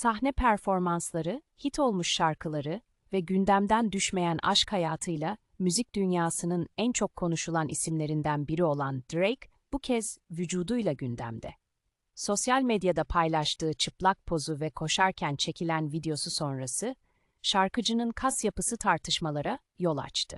Sahne performansları, hit olmuş şarkıları ve gündemden düşmeyen aşk hayatıyla müzik dünyasının en çok konuşulan isimlerinden biri olan Drake, bu kez vücuduyla gündemde. Sosyal medyada paylaştığı çıplak pozu ve koşarken çekilen videosu sonrası, şarkıcının kas yapısı tartışmalara yol açtı.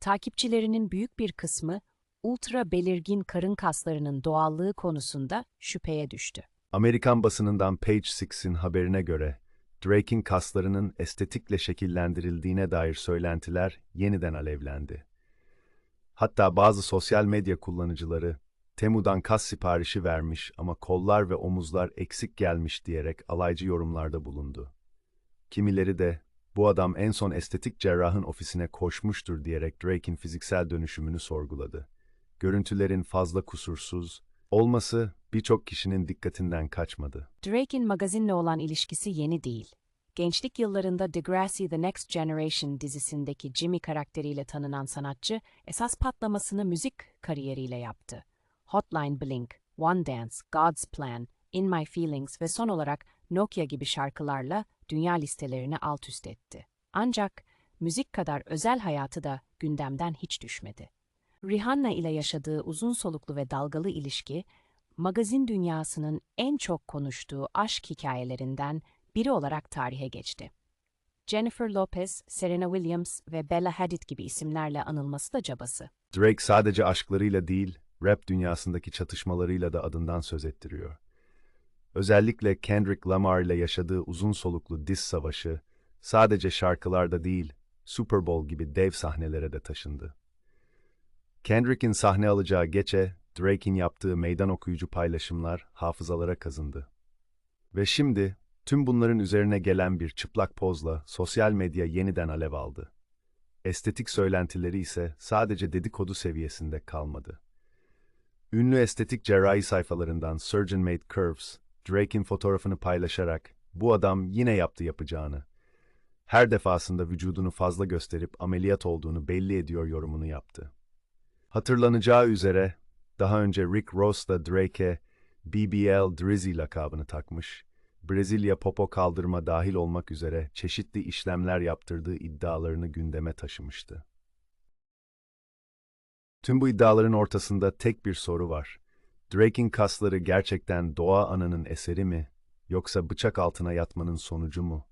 Takipçilerinin büyük bir kısmı, ultra belirgin karın kaslarının doğallığı konusunda şüpheye düştü. Amerikan basınından Page Six'in haberine göre, Drake'in kaslarının estetikle şekillendirildiğine dair söylentiler yeniden alevlendi. Hatta bazı sosyal medya kullanıcıları, Temu'dan kas siparişi vermiş ama kollar ve omuzlar eksik gelmiş diyerek alaycı yorumlarda bulundu. Kimileri de, bu adam en son estetik cerrahın ofisine koşmuştur diyerek Drake'in fiziksel dönüşümünü sorguladı. Görüntülerin fazla kusursuz, olması birçok kişinin dikkatinden kaçmadı. Drake'in magazinle olan ilişkisi yeni değil. Gençlik yıllarında Degrassi The Next Generation dizisindeki Jimmy karakteriyle tanınan sanatçı, esas patlamasını müzik kariyeriyle yaptı. Hotline Bling, One Dance, God's Plan, In My Feelings ve son olarak Nokia gibi şarkılarla dünya listelerini alt üst etti. Ancak müzik kadar özel hayatı da gündemden hiç düşmedi. Rihanna ile yaşadığı uzun soluklu ve dalgalı ilişki, magazin dünyasının en çok konuştuğu aşk hikayelerinden biri olarak tarihe geçti. Jennifer Lopez, Serena Williams ve Bella Hadid gibi isimlerle anılması da cabası. Drake sadece aşklarıyla değil, rap dünyasındaki çatışmalarıyla da adından söz ettiriyor. Özellikle Kendrick Lamar ile yaşadığı uzun soluklu diss savaşı, sadece şarkılarda değil, Super Bowl gibi dev sahnelere de taşındı. Kendrick'in sahne alacağı gece, Drake'in yaptığı meydan okuyucu paylaşımlar hafızalara kazındı. Ve şimdi, tüm bunların üzerine gelen bir çıplak pozla sosyal medya yeniden alev aldı. Estetik söylentileri ise sadece dedikodu seviyesinde kalmadı. Ünlü estetik cerrahi sayfalarından Surgeon Made Curves, Drake'in fotoğrafını paylaşarak bu adam yine yaptı yapacağını, her defasında vücudunu fazla gösterip ameliyat olduğunu belli ediyor yorumunu yaptı. Hatırlanacağı üzere daha önce Rick Ross da Drake'e BBL Drizzy lakabını takmış, Brezilya popo kaldırma dahil olmak üzere çeşitli işlemler yaptırdığı iddialarını gündeme taşımıştı. Tüm bu iddiaların ortasında tek bir soru var. Drake'in kasları gerçekten doğa ananın eseri mi, yoksa bıçak altına yatmanın sonucu mu?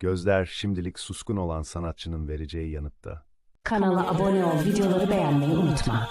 Gözler şimdilik suskun olan sanatçının vereceği yanıtta. Kanala abone ol, videoları beğenmeyi unutma.